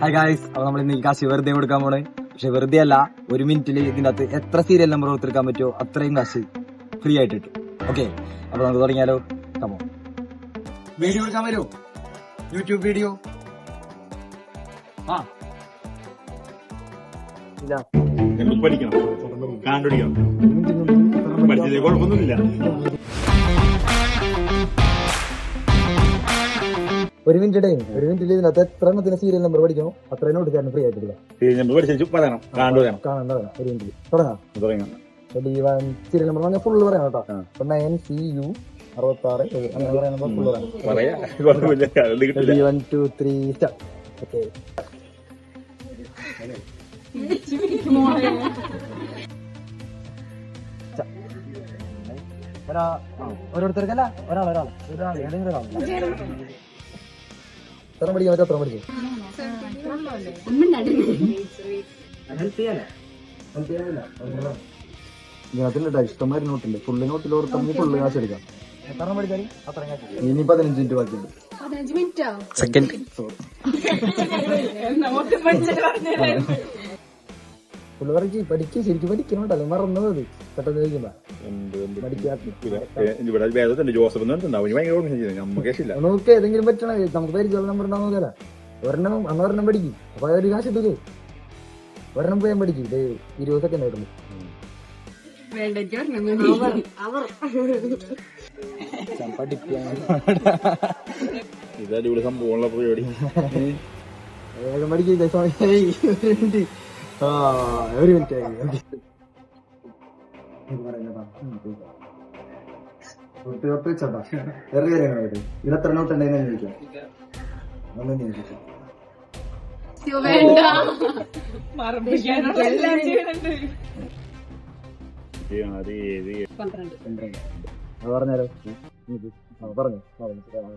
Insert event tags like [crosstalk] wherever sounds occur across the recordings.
Hi guys അപ്പൊ നമ്മൾ ഇന്ന് ഈ കാശ് വെറുതെ കൊടുക്കാൻ പോണേ. പക്ഷെ വെറുതെ അല്ല ഒരു മിനിറ്റിൽ ഇതിന്റെ അകത്ത് എത്ര സീരിയൽ നമ്പർ കൊടുത്തെടുക്കാൻ പറ്റുമോ അത്രയും കാശ് ഫ്രീ ആയിട്ട് കിട്ടും. ഓക്കെ അപ്പൊ നമുക്ക് തുടങ്ങിയാലോ? കമോ വീഡിയോ എടുക്കാൻ വരുമോ യൂട്യൂബ് വീഡിയോ ആ. ഇല്ല പഠിക്കണം. കണ്ടുപിടിക്കണം കുഴപ്പമൊന്നുമില്ല. ഒരു മിനിറ്റ് ടൈം ഒരു മിനിറ്റിൽ ഇതിനകത്ത് എത്ര എണ്ണത്തിന് സീരിയൽ നമ്പർ പഠിക്കണോ? അത്ര എണ്ണം എടുക്കാൻ ഫ്രീ ആയിട്ട് എടുക്കാം നമ്മൾ പഠിച്ചു പറയണം. കാണാൻ ഒരു തുടങ്ങാം. തുടങ്ങാം. വൺ സീരിയൽ നമ്പർ ഫുള്ള് പറയാം കേട്ടോ. നയൻ സി യു അറുപത്തി ആറ് അങ്ങനെ പറയുമ്പോൾ ഫുള്ള് പറയാം. ഒരാ- ഓരോരുത്തർക്കല്ല ഒരാൾ ഒരാൾ ഒരാൾ ഏതെങ്കിലും ഒരാൾ എത്ര പഠിക്കാൻ പറ്റും അത്ര പഠിക്കും ഇതിനകത്തില്ല ഇഷ്ടംമാരി നോട്ടില്ല? ഫുള്ള് നോട്ടിൽ ഓർത്തണെങ്കിൽ ഫുള്ള് കാശ് എടുക്കാം. എത്ര പഠിച്ചാലും ഇനി പതിനഞ്ച് മിനിറ്റ് ബാക്കിയുണ്ട്. പതിനഞ്ച് മിനിറ്റോ? [laughs] സെക്കൻഡ് ഫുള്ള് പഠിക്ക് പഠിക്ക് ശരിക്കും പഠിക്കണം കേട്ടോ മറന്നു മതി പെട്ടെന്ന് ചോദിക്കുമ്പോ നമുക്ക് നോക്ക് ഏതെങ്കിലും പറ്റണ നമുക്ക് പരിചയമുള്ള നമ്പർ ഉണ്ടാവും നോക്കല ഒരെണ്ണം അന്ന് ഒരെണ്ണം പഠിക്കും. അപ്പൊ ഒരു കാശ് ഇട്ടൂലേ ഒരെണ്ണം പോയാൻ പഠിക്കും. ഇത് ഇരുപത് സെക്കൻഡ് ആയിട്ടുള്ളൂ ഇത് അടിപൊളി സംഭവമുള്ള പരിപാടി വേഗം പഠിക്കില്ല ഒരു മിനിറ്റ് വെച്ചോട്ടാ. വേറെ കാര്യങ്ങൾ പറയട്ടെ. ഇതിൽ എത്ര നോട്ട് ഉണ്ടെന്ന് ചോദിക്കാം ഒന്ന് ചോദിക്കാം പറഞ്ഞാലോ. പറഞ്ഞോ. പറഞ്ഞു.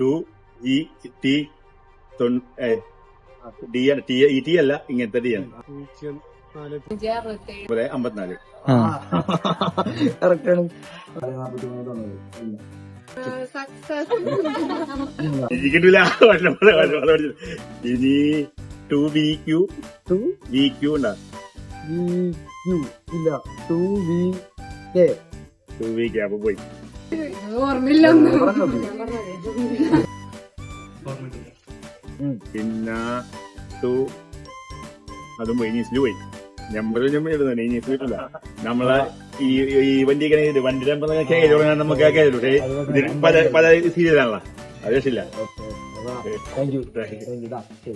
Two G T D T E T അല്ല ഇങ്ങനത്തെ ഡി ആണ്. അത് ഇനി കിട്ടില്ല ഇനി two B Q two B Q ഉണ്ടാ. ഇല്ല. Two V K two B K അപ്പൊ പോയി. ഓർമ്മയില്ല. പിന്നെ ടു അതും പോയി സ്ലൂ പോയി നമ്പറിൽ ഞാൻ എഴുതുന്നത് ഇനീസ് സ്ലൂട്ടില്ല നമ്മളെ ഈ ഈ വണ്ടി വണ്ടി നമ്പർ നമുക്ക് കേൾക്കാം പല പല സീരിയൽ ആണല്ലോ. അത് രക്ഷയില്ല. Thank you thank U